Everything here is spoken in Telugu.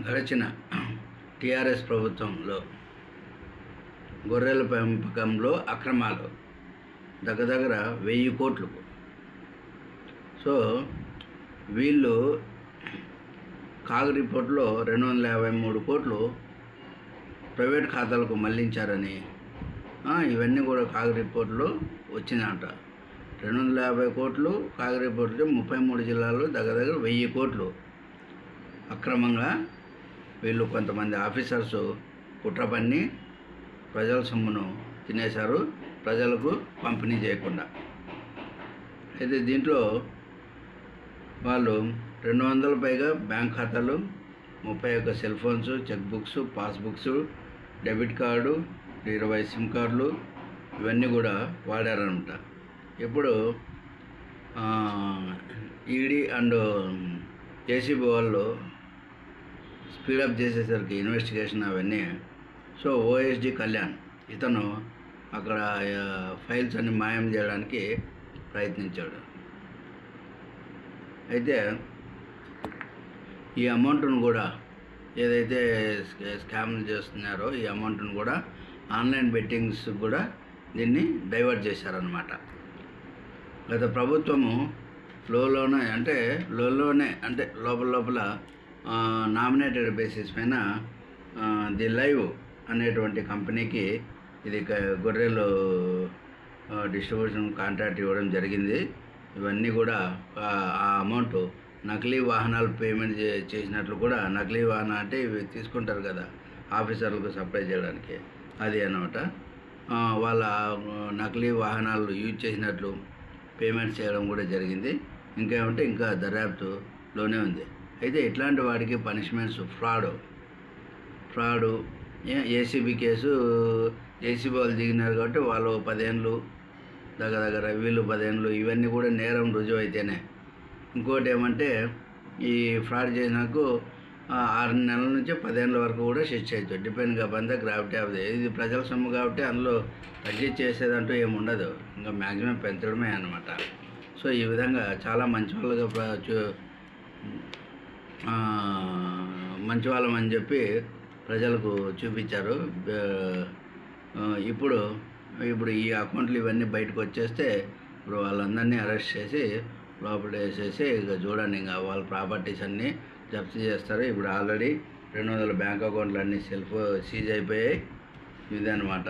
గడిచిన టీఆర్ఎస్ ప్రభుత్వంలో గొర్రెల పెంపకంలో అక్రమాలు దగ్గర దగ్గర వెయ్యి కోట్లు. సో వీళ్ళు కాగ్ రిపోర్ట్లో రెండు వందల యాభై మూడు కోట్లు ప్రైవేట్ ఖాతాలకు మళ్ళించారని ఇవన్నీ కూడా కాగ్ రిపోర్ట్లో వచ్చిందంట రెండు వందల యాభై కోట్లు కాగ్ రిపోర్ట్లో ముప్పై మూడు జిల్లాల్లో దగ్గర దగ్గర వెయ్యి కోట్లు. అక్రమంగా వీళ్ళు కొంతమంది ఆఫీసర్స్ కుట్ర పన్ని ప్రజల సొమ్మును తినేశారు ప్రజలకు పంపిణీ చేయకుండా. అయితే దీంట్లో వాళ్ళు రెండు వందల పైగా బ్యాంక్ ఖాతాలు ముప్పై ఒక్క cell phones cheque books passbooks debit card ఇరవై సిమ్ కార్డులు ఇవన్నీ కూడా వాడారనమాట ఇప్పుడు ఈడీ అండ్ జేసీబీ వాళ్ళు స్పీడప్ చేసేసరికి ఇన్వెస్టిగేషన్ అవన్నీ. సో ఓఎస్డి కళ్యాణ్ ఇతను అక్కడ ఫైల్స్ అన్ని మాయం చేయడానికి ప్రయత్నించాడు. అయితే ఈ అమౌంట్ను కూడా ఏదైతే స్కామ్ చేస్తున్నారో ఈ అమౌంట్ను కూడా ఆన్లైన్ బెట్టింగ్స్ కూడా దీన్ని డైవర్ట్ చేశారనమాట గత ప్రభుత్వము లోలోనే అంటే లోలోనే అంటే లోపల లోపల నామినేటెడ్ బేసిస్ పైన ది లైవ్ అనేటువంటి కంపెనీకి ఇది గొర్రెలు డిస్ట్రిబ్యూషన్ కాంట్రాక్ట్ ఇవ్వడం జరిగింది. ఇవన్నీ కూడా ఆ అమౌంట్ నకిలీ వాహనాలు పేమెంట్ చే చేసినట్లు కూడా నకిలీ వాహనం అంటే ఇవి తీసుకుంటారు కదా ఆఫీసర్లకు సప్లై చేయడానికి. అది అనమాట. వాళ్ళ నకిలీ వాహనాలు యూజ్ చేసినట్లు పేమెంట్ చేయడం కూడా జరిగింది. ఇంకేమంటే ఇంకా దర్యాప్తులోనే ఉంది. అయితే ఇట్లాంటి వాడికి punishments fraud. Fraud ACB case ACB వాళ్ళు దిగినారు కాబట్టి వాళ్ళు పదేళ్ళు దగ్గర దగ్గర వీళ్ళు పదేళ్ళు ఇవన్నీ కూడా నేరం రుజువు అయితేనే ఇంకోటి ఏమంటే ఈ ఫ్రాడ్ చేసినకు ఆరు నెలల నుంచి పదేళ్ళ వరకు కూడా శిక్ష చేయొచ్చు డిపెండ్ కాబట్టి గ్రావిటీ ఆఫ్ ఇది ప్రజల సొమ్ము కాబట్టి అందులో తగ్గించేసేదంటూ ఏమి ఉండదు. ఇంకా మ్యాక్సిమం పెంచడమే అనమాట సో ఈ విధంగా చాలా మంచి వాళ్ళుగా మంచివాళ్ళం అని చెప్పి ప్రజలకు చూపించారు. ఇప్పుడు ఇప్పుడు ఈ అకౌంట్లు ఇవన్నీ బయటకు వచ్చేస్తే ఇప్పుడు వాళ్ళందరినీ అరెస్ట్ చేసి లోపల వేసేసి ఇక చూడండి ఇంకా వాళ్ళ ప్రాపర్టీస్ అన్నీ జప్తు చేస్తారు. ఇప్పుడు ఆల్రెడీ రెండు వందల బ్యాంక్ అకౌంట్లు అన్నీ సెల్ఫ్ సీజ్ అయిపోయాయి. ఇదన్నమాట.